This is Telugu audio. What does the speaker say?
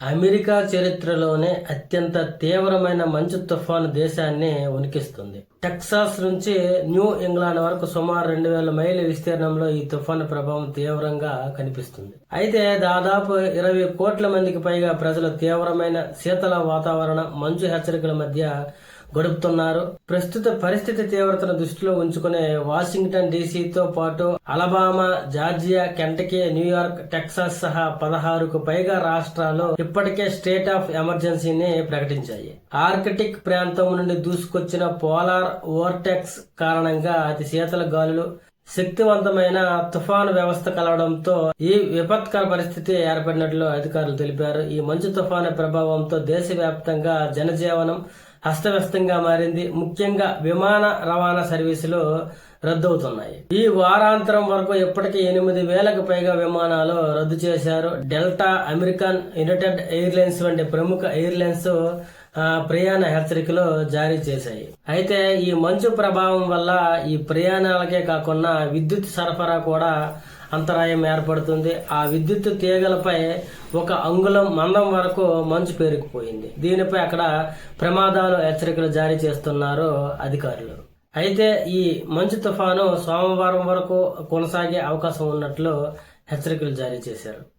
అమెరికా చరిత్రలోనే అత్యంత తీవ్రమైన మంచు తుఫాను దేశాన్ని ఉనికిస్తుంది. టెక్సాస్ నుంచి న్యూ ఇంగ్లాండ్ వరకు సుమారు రెండు వేల మైళ్ళ విస్తీర్ణంలో ఈ తుఫాను ప్రభావం తీవ్రంగా కనిపిస్తుంది. అయితే దాదాపు ఇరవై కోట్ల మందికి పైగా ప్రజలు తీవ్రమైన శీతల వాతావరణ మంచు హెచ్చరికల మధ్య గడుపుతున్నారు. ప్రస్తుత పరిస్థితి తీవ్రతను దృష్టిలో ఉంచుకునే వాషింగ్టన్ డీసీతో పాటు Alabama Georgia Kentucky New York Texas సహా పదహారుకు పైగా రాష్ట్రాలు ఇప్పటికే స్టేట్ ఆఫ్ ఎమర్జెన్సీని ప్రకటించాయి. ఆర్కిటిక్ ప్రాంతం నుండి దూసుకొచ్చిన పోలార్ ఓర్టెక్స్ కారణంగా అతి శీతల గాలులు శక్తివంతమైన తుఫాను వ్యవస్థ కలవడంతో ఈ విపత్కర పరిస్థితి ఏర్పడినట్లు అధికారులు తెలిపారు. ఈ మంచు తుఫాను ప్రభావంతో దేశవ్యాప్తంగా జనజీవనం అస్తవ్యస్తంగా మారింది. ముఖ్యంగా విమాన రవాణా సర్వీసులు రద్దవుతున్నాయి. ఈ వారాంతరం వరకు ఇప్పటికే ఎనిమిది వేలకు పైగా విమానాలు రద్దు చేశారు. డెల్టా అమెరికన్ యునైటెడ్ ఎయిర్లైన్స్ వంటి ప్రముఖ ఎయిర్లైన్స్ ప్రయాణ హెచ్చరికలు జారీ చేశాయి. అయితే ఈ మంచు ప్రభావం వల్ల ఈ ప్రయాణాలకే కాకుండా విద్యుత్ సరఫరా కూడా అంతరాయం ఏర్పడుతుంది. ఆ విద్యుత్ తీగలపై ఒక అంగుళం మందం వరకు మంచు పేరుకుపోయింది. దీనిపై అక్కడ ప్రమాదాలు హెచ్చరికలు జారీ చేస్తున్నారు అధికారులు. అయితే ఈ మంచు తుఫాను సోమవారం వరకు కొనసాగే అవకాశం ఉన్నట్లు హెచ్చరికలు జారీ చేశారు.